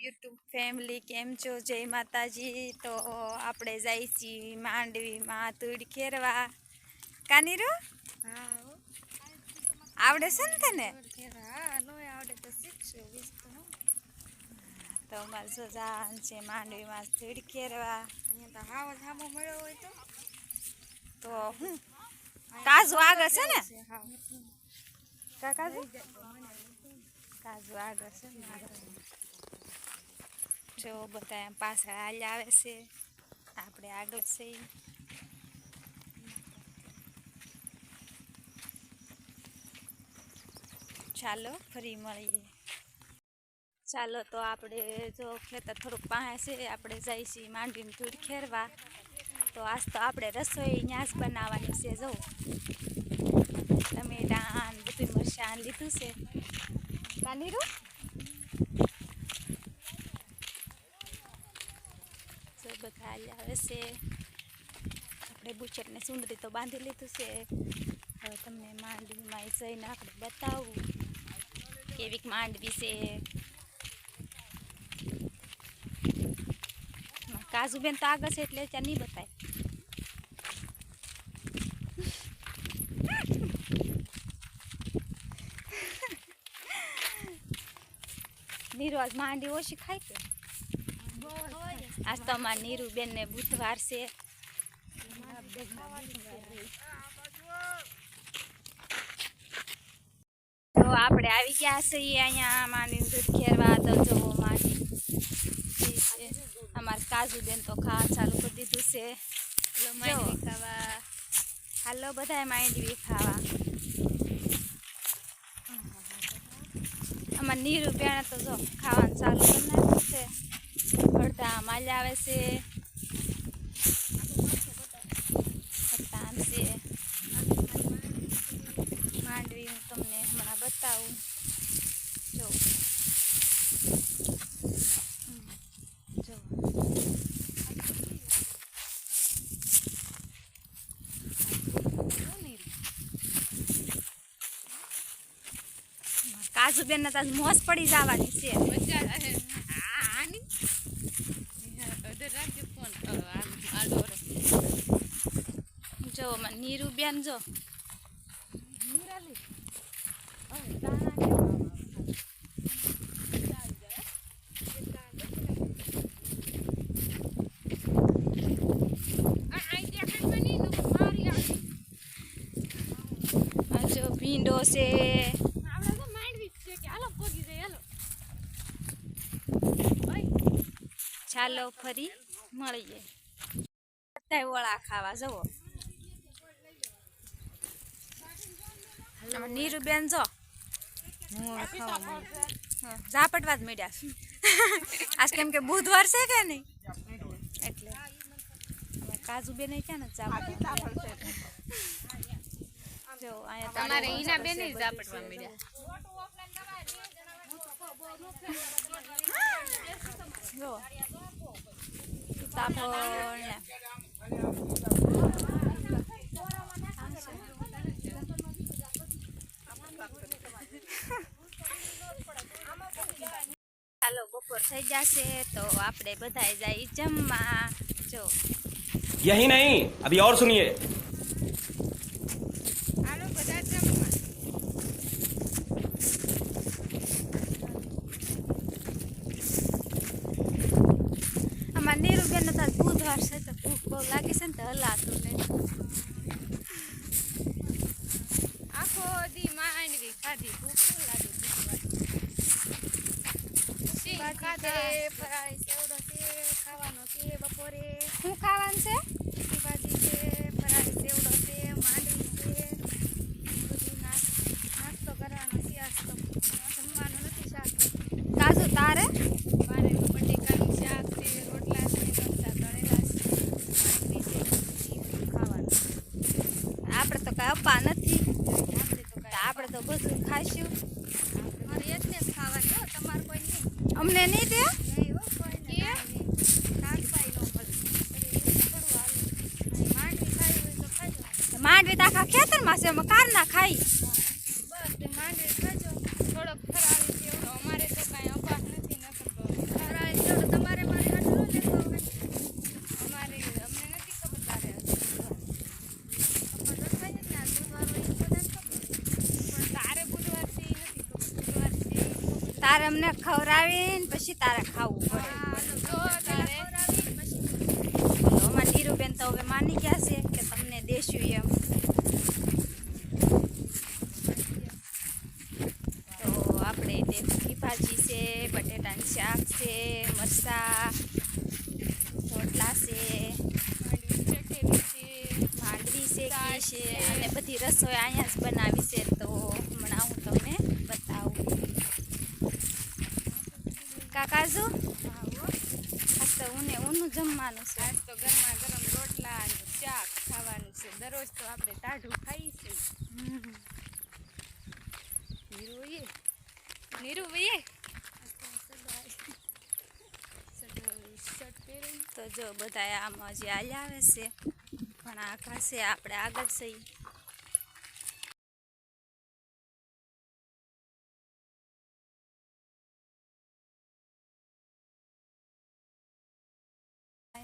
YouTube family કેમ છો? જય માતાજી. તો આપણે જઈ છીએ માંડવીમાં તુડ ખેરવા. કાનીરો. આવડે છે ને તને? તો અમારે જો જાન છે માંડવીમાં તુડ ખેરવા. તો ધામો મળ્યો હોય તો. તો હું? કાજુ આગળ છે ને? હા કાજુ? આગળ છે જો બધા પાછળ હાલ આવે છે. આપણે આગળ છે ચાલો, ફરી મળીએ. ચાલો, તો આપણે જો ખેતર થોડુંક પાસે છે, આપણે જઈશી માંડીને ધૂળ ખેરવા. તો આજ તો આપણે રસોઈ ન્યાસ બનાવવાની છે, જો. ડાન બધું મરચાં લીધું છે. કાનીરું જો આવે છે, આપણે બુચેટને સુંદરી તો બાંધી લીધું છે. હવે તમને માંડવીમાં જઈને આપણે બતાવું. કેવીક માંડવી છે. કાજુબેન તો આગળ છે એટલે ત્યાં નહીં બતાય. નિરવાજ માંડી ઓછી ખાય કે આજ તો અમારા નીરુબેન ને બુધવાર છે તો આપણે આવી ગયા છીએ અહીંયા માની દૂધ ખેરવા. તો જોવો માની. અમારે કાજુબેન તો ખાવા ચાલુ કરી દીધું છે. ખાવા. હાલો બધા માંડવી ખાવા. અમારે નીરુ બેને તો જો ખાવાનું ચાલુ કરી નાખ્યું છે. અડધા માલ્યા આવે છે માંડવી હું તમને હમણાં બતાવું જો જો કાજુ બેન ને તાજ મોસ પડી જવાની છે મજા ઓર્ડર રાખજો ફોન. આડો રે જો મને નીરુ બેન જો. નિરાલી આ જો ભીંડો છે. ચાલો ફરી મળીએ. બધાય વળા ખાવા જવો નીરુબેન જો. ઝાપટવા જ મળ્યા. આજ કેમ કે બુધવાર છે કે નહીં? એટલે. કાજુ કાજુબેન ક્યાં ને ઝાપટવા? જો અહીંયા તમારે ઈના બેન ઝાપટવા મળ્યા જો ઉતાપણ ચાલો, બપોર થઈ જશે તો આપણે બધા જાય જમવા. જો. યહી નહીં, અભી ઓર સુનિયે. ને બુધવાર છે તો ભૂખ બહુ લાગે છે ને તો હલાતું નહીં આખો દી માંડવી ખાધી ભૂખ બહુ લાગે સિંગ ખાધે ફરાળી સેવડો છે ખાવાનો છે બપોરે? શું ખાવાનું છે? ભાજી છે ખાશું? મારે એકને જ તમારે કોઈ નહીં. અમને નહીં દે? માંડવી તો આખા ખેતરમાં છે અમે કારના ખાઈ બસ માંડવી ખાજો. થોડોક ફરાળી જેવડો અમારે તો કાંઈ અપાસ નથી નકર ફરાળી જેવડો તમારે મારે હાથ લો લેતો તારે અમને ખવડાવીને પછી તારે ખાવું પડે અમારા ધીરુબેન તો હવે માની ગયા છે કે તમને દેશું એમ તો આપણે તે ભાજી છે બટેટાનું શાક છે મરસા રોટલા છે માંડવી છે છે. અને બધી રસોઈ અહીંયા જ બનાવી છે તો હમણાં હું તમને બતાવું કાકાજુ આજ તો ઉને ઊનું જમવાનું છે. આજ તો ગરમા ગરમ રોટલા અને શાક ખાવાનું છે. દરરોજ તો આપણે ટાઢું ખાઈ છે નીરુએ? નીરુએ? તો જો બધા આમાં જે હાલ્યા આવે છે. પણ આ ખાસે આપણે આગળ જઈ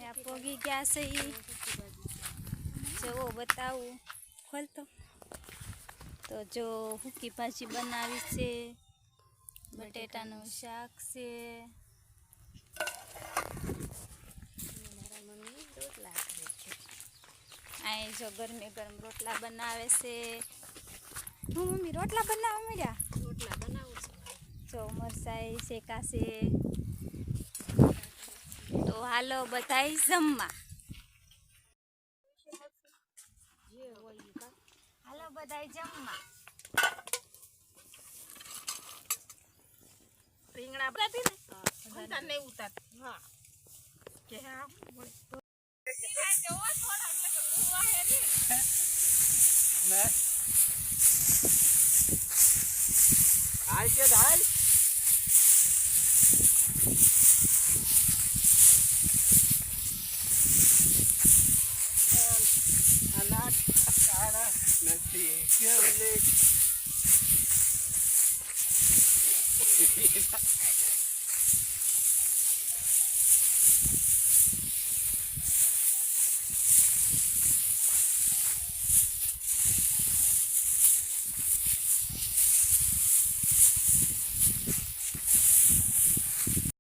અહીંયા પોગી ગયા છે ઈ. જવો બતાવું. ખોલતો તો. જો, હુકી ભાજી બનાવી છે. બટેટાનું શાક છે. અહીં જો ગરમે ગરમ રોટલા બનાવે છે. હું મમ્મી રોટલા બનાવવા મળ્યા રોટલા બનાવું છું જો મરસાઈ શેકાશે. હાલો બધા જમવા. હાલો બધા જમવા. રીંગણા બધી ને? ઉતાર. હા. કે હા હાલ કે હાલ? şöyle